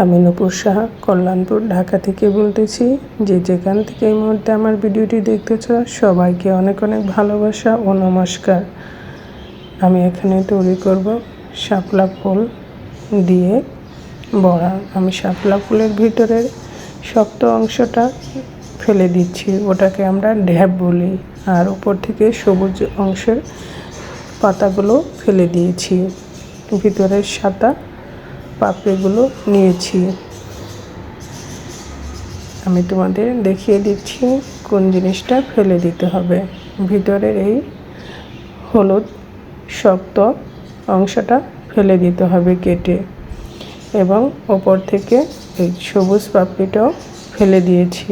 আমি নূপুর সাহা কল্যাণপুর, ঢাকা থেকে বলতেছি যে যেখান থেকে এই মুহূর্তে আমার ভিডিওটি দেখতেছ, সবাইকে অনেক অনেক ভালোবাসা ও নমস্কার। আমি এখানে তৈরি করব শাপলা ফুল দিয়ে বড়া। আমি শাপলা ফুলের ভিতরের শক্ত অংশটা ফেলে দিচ্ছি, ওটাকে আমরা ঢ্যাপ বলি। আর উপর থেকে সবুজ অংশের পাতাগুলো ফেলে দিয়েছি। ভিতরের সাদা পাপড়িগুলো নিয়েছি। আমি তোমাদের দেখিয়ে দিচ্ছি কোন জিনিসটা ফেলে দিতে হবে। ভিতরের এই হলুদ শক্ত অংশটা ফেলে দিতে হবে কেটে। এবং ওপর থেকে এই সবুজ পাপড়িটাও ফেলে দিয়েছি।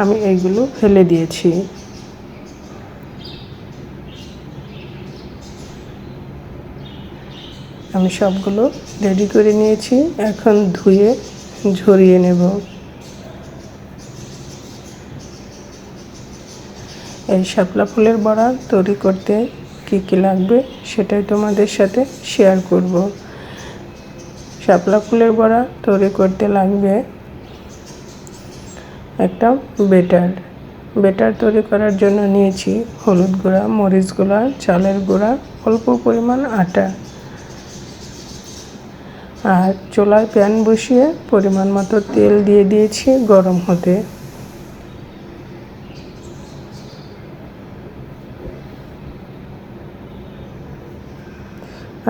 আমি এইগুলো ফেলে দিয়েছি। আমি সবগুলো রেডি করে নিয়েছি। এখন ধুয়ে ঝরিয়ে নেব। এই শাপলা ফুলের বড়া তৈরি করতে কী কী লাগবে সেটাই তোমাদের সাথে শেয়ার করব। শাপলা ফুলের বড়া তৈরি করতে লাগবে একটা বেটার। বেটার তৈরি করার জন্য নিয়েছি হলুদ গুঁড়া, মরিচ গুঁড়া, চালের গুঁড়া, অল্প পরিমাণ আটা। আর চোলায় প্যান বসিয়ে পরিমাণ মতো তেল দিয়ে দিয়েছি গরম হতে।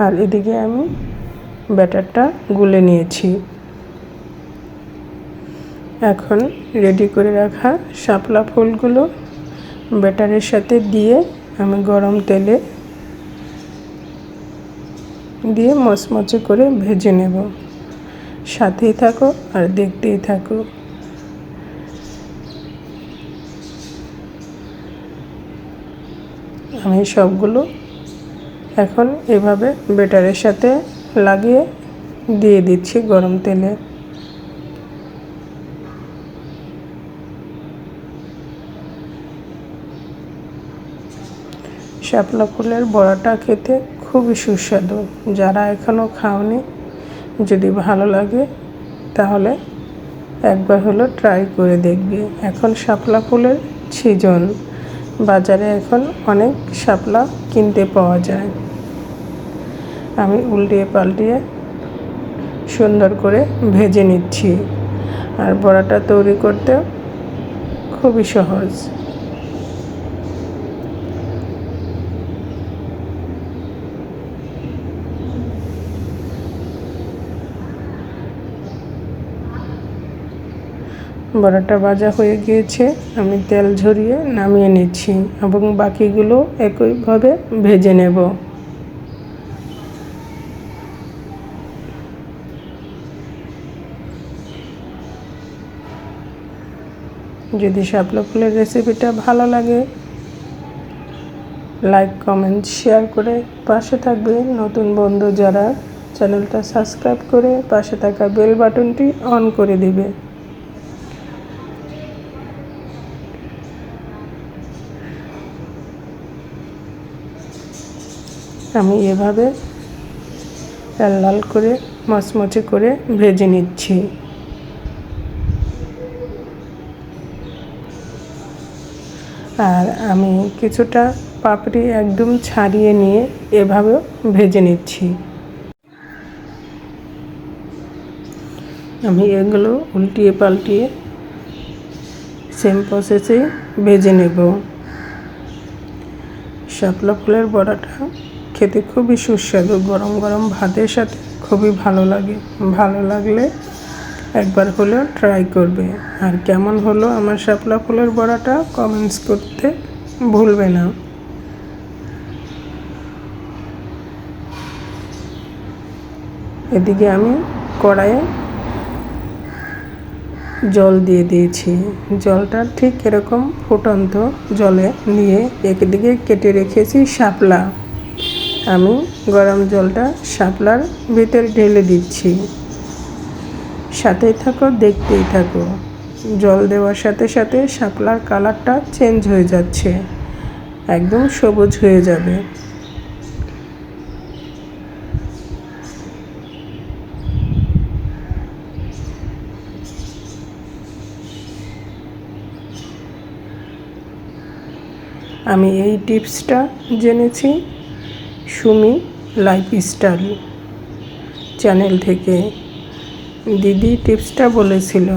আর এদিকে আমি ব্যাটারটা গুলে নিয়েছি। এখন রেডি করে রাখা শাপলা ফুলগুলো ব্যাটারের সাথে দিয়ে আমি গরম তেলে দিয়ে মচমচে করে ভেজে নেব। সাথেই থাকো আর দেখতেই থাকো। আমি সবগুলো এখন এভাবে বেটারের সাথে লাগিয়ে দিয়ে দিচ্ছি গরম তেলে। শাপলা ফুলের বড়াটা খেতে খুবই সুস্বাদু। যারা এখনও খাওনি, যদি ভালো লাগে, তাহলে একবার হলো ট্রাই করে দেখবে। এখন শাপলা ফুলের সিজন বাজারে এখন অনেক শাপলা কিনতে পাওয়া যায়। আমি উল্টিয়ে পাল্টিয়ে সুন্দর করে ভেজে নিচ্ছি। আর বড়াটা তৈরি করতে খুবই সহজ। বড়াটা ভাজা হয়ে গিয়েছে, আমি তেল ঝরিয়ে নামিয়ে নিচ্ছি এবং বাকিগুলো একইভাবে ভেজে নেব। যদি শাপলা ফুলের রেসিপিটা ভালো লাগে, লাইক, কমেন্ট, শেয়ার করে পাশে থাকবে নতুন বন্ধু যারা চ্যানেলটা সাবস্ক্রাইব করে পাশে থাকা বেল বাটনটি অন করে দিবে। আমি এভাবে লাল লাল করে, মচমচে করে ভেজে নিচ্ছি। আর আমি কিছুটা পাপড়ি একদম ছাড়িয়ে নিয়ে এভাবে ভেজে নিচ্ছি। আমি এগুলো উল্টিয়ে পাল্টিয়ে সেম প্রসেসে ভেজে নেব। শাপলা ফুলের বড়াটা খেতে খুবই সুস্বাদু। গরম গরম ভাতের সাথে খুবই ভালো লাগে। ভালো লাগলে একবার হলেও ট্রাই করবে। আর কেমন হলো আমার শাপলা ফুলের বড়াটা কমেন্টস করতে ভুলবে না। এদিকে আমি কড়াইয়ে জল দিয়ে দিয়েছি। জলটা ঠিক এরকম ফুটন্ত জলে নিয়ে একদিকে কেটে রেখেছি শাপলা। আমি গরম জলটা শাপলার ভিতরে ঢেলে দিচ্ছি। সাথেই থাকো, দেখতেই থাকো। জল দেওয়ার সাথে সাথে শাপলার কালারটা চেঞ্জ হয়ে যাচ্ছে। একদম সবুজ হয়ে যাবে। আমি এই টিপসটা জেনেছি। সুমি লাইফস্টাইল চ্যানেল থেকে দিদি টিপসটা বলেছিল।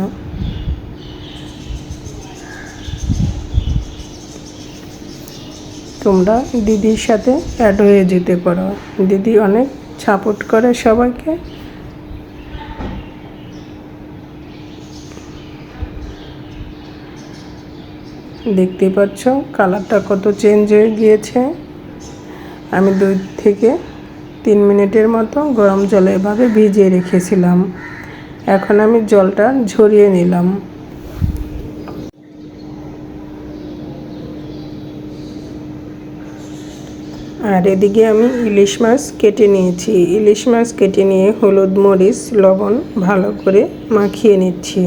তোমরা দিদির সাথে অ্যাড হয়ে যেতে পারো। দিদি অনেক সাপোর্ট করে সবাইকে। দেখতে পাচ্ছ কালারটা কত চেঞ্জ হয়ে গিয়েছে। আমি দুই থেকে তিন মিনিটের মতো গরম জলে এভাবে ভিজিয়ে রেখেছিলাম। এখন আমি জলটা ঝরিয়ে নিলাম। আর এদিকে আমি ইলিশ মাছ কেটে নিয়েছি। ইলিশ মাছ কেটে নিয়ে হলুদ মরিচ, লবণ ভালো করে মাখিয়ে নিচ্ছি।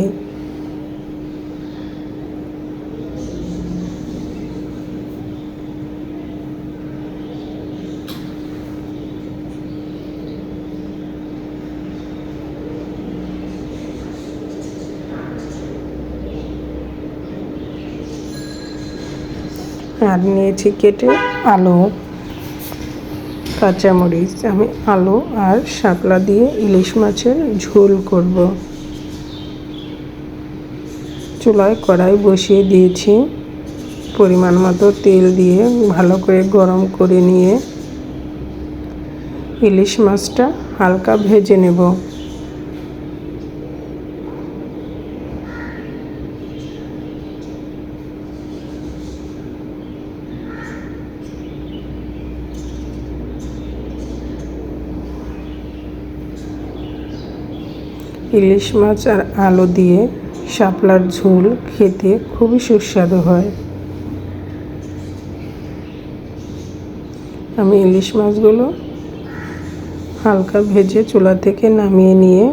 আর নিয়েছি কেটে আলু, কাঁচামরিচ। আমি আলু আর শাকলা দিয়ে ইলিশ মাছের ঝোল করব। চুলায় কড়াই বসিয়ে দিয়েছি। পরিমাণ মতো তেল দিয়ে ভালো করে গরম করে নিয়ে ইলিশ মাছটা হালকা ভেজে নেব। ইলিশ মাছ আর আলো দিয়ে শাপলার ঝোল খেতে খুবই সুস্বাদু হয়। আমি ইলিশ মাছগুলো হালকা ভেজে চুলা থেকে নামিয়ে নিয়ে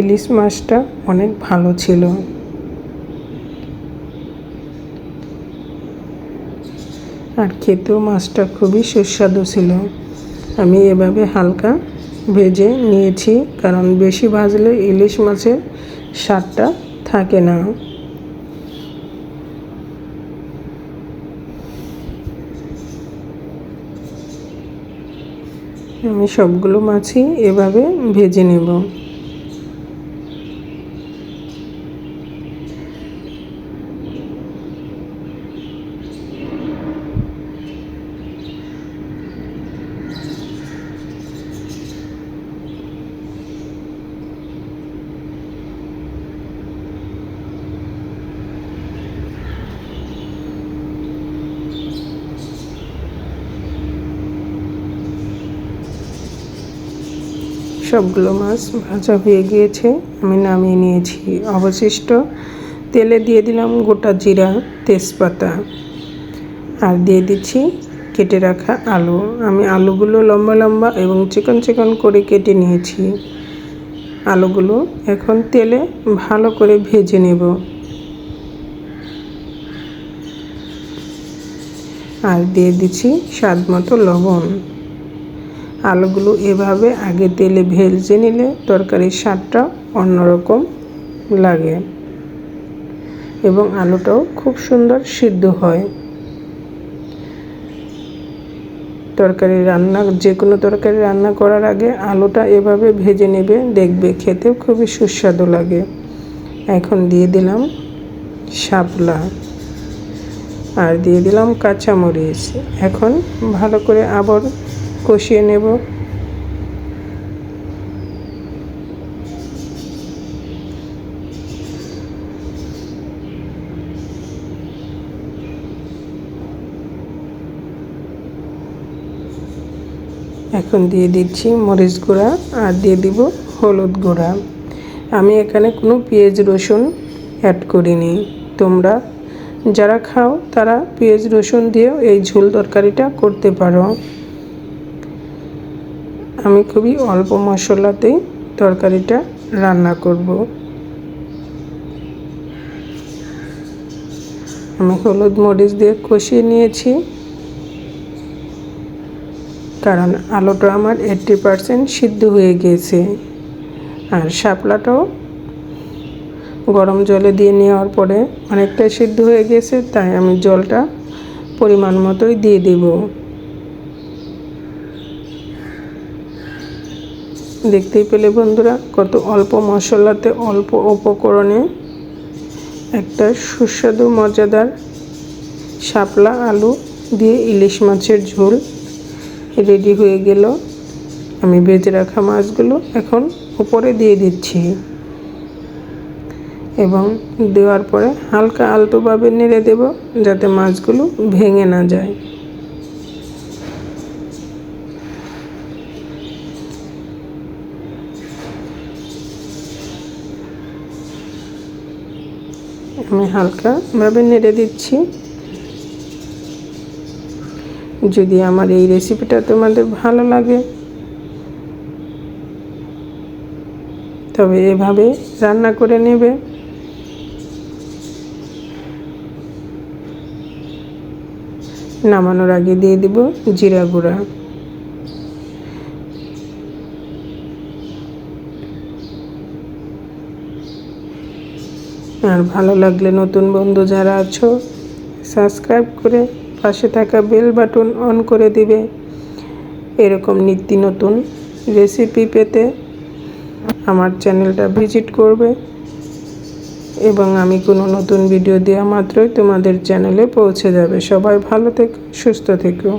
ইলিশ মাছটা অনেক ভালো ছিল। আর খেতেও মাছটা খুবই সুস্বাদু ছিল। আমি এভাবে হালকা ভেজে নিয়েছি, কারণ বেশি ভাজলে ইলিশ মাছের স্বাদটা থাকে না। আমি সবগুলো মাছই এভাবে ভেজে নেব। সবগুলো মাছ ভাজা হয়ে গিয়েছে। আমি নামিয়ে নিয়েছি। অবশিষ্ট তেলে দিয়ে দিলাম গোটা জিরা, তেজপাতা। আর দিয়ে দিচ্ছি কেটে রাখা আলু। আমি আলুগুলো লম্বা লম্বা এবং চিকন চিকন করে কেটে নিয়েছি। আলুগুলো এখন তেলে ভালো করে ভেজে নেব। আর দিয়ে দিচ্ছি স্বাদ মতো লবণ। আলুগুলো এভাবে আগে তেলে ভেজে নিলে তরকারির স্বাদটা অন্যরকম লাগে এবং আলুটাও খুব সুন্দর সিদ্ধ হয়। তরকারি রান্না যে কোনো তরকারি রান্না করার আগে আলুটা এভাবে ভেজে নেবে, দেখবে খেতেও খুবই সুস্বাদু লাগে। এখন দিয়ে দিলাম শাপলা আর দিয়ে দিলাম কাঁচামরিচ। এখন ভালো করে আবার কষিয়ে নেব। এখন দিয়ে দিচ্ছি মরিচ গুঁড়া আর দিয়ে দিব হলুদ গুঁড়া। আমি এখানে কোনো পেঁয়াজ রসুন অ্যাড করিনি। তোমরা যারা খাও তারা পেঁয়াজ রসুন দিয়েও এই ঝোল তরকারিটা করতে পারো। আমি খুবই অল্প মশলাতেই তরকারিটা রান্না করব। আমি হলুদ মরিচ দিয়ে কষিয়ে নিয়েছি। কারণ আলুটা আমার এইট্টি পারসেন্ট সিদ্ধ হয়ে গিয়েছে আর শাপলাটাও গরম জলে দিয়ে নেওয়ার পরে অনেকটাই সিদ্ধ হয়ে গেছে, তাই আমি জলটা পরিমাণ মতোই দিয়ে দেব। দেখতেই পেলে বন্ধুরা, কত অল্প মশলাতে, অল্প উপকরণে একটা সুস্বাদু, মজাদার শাপলা আলু দিয়ে ইলিশ মাছের ঝোল রেডি হয়ে গেল। আমি ভেজে রাখা মাছগুলো এখন উপরে দিয়ে দিচ্ছি। এবং দেওয়ার পরে হালকা আলতোভাবে নেড়ে দেব যাতে মাছগুলো ভেঙে না যায় আমি হালকাভাবে নেড়ে দিচ্ছি। যদি আমার এই রেসিপিটা তোমাদের ভালো লাগে। তবে এভাবে রান্না করে নেবে। নামানোর আগে দিয়ে দিব জিরা গুঁড়া। আর ভালো লাগলে নতুন বন্ধু যারা আছো সাবস্ক্রাইব করে পাশে থাকা বেল বাটন অন করে দিবে। এরকম নিত্য নতুন রেসিপি পেতে আমার চ্যানেলটা ভিজিট করবে। এবং আমি কোনো নতুন ভিডিও দেওয়া মাত্রই তোমাদের চ্যানেলে পৌঁছে যাবে। সবাই ভালো থেকো, সুস্থ থেকো।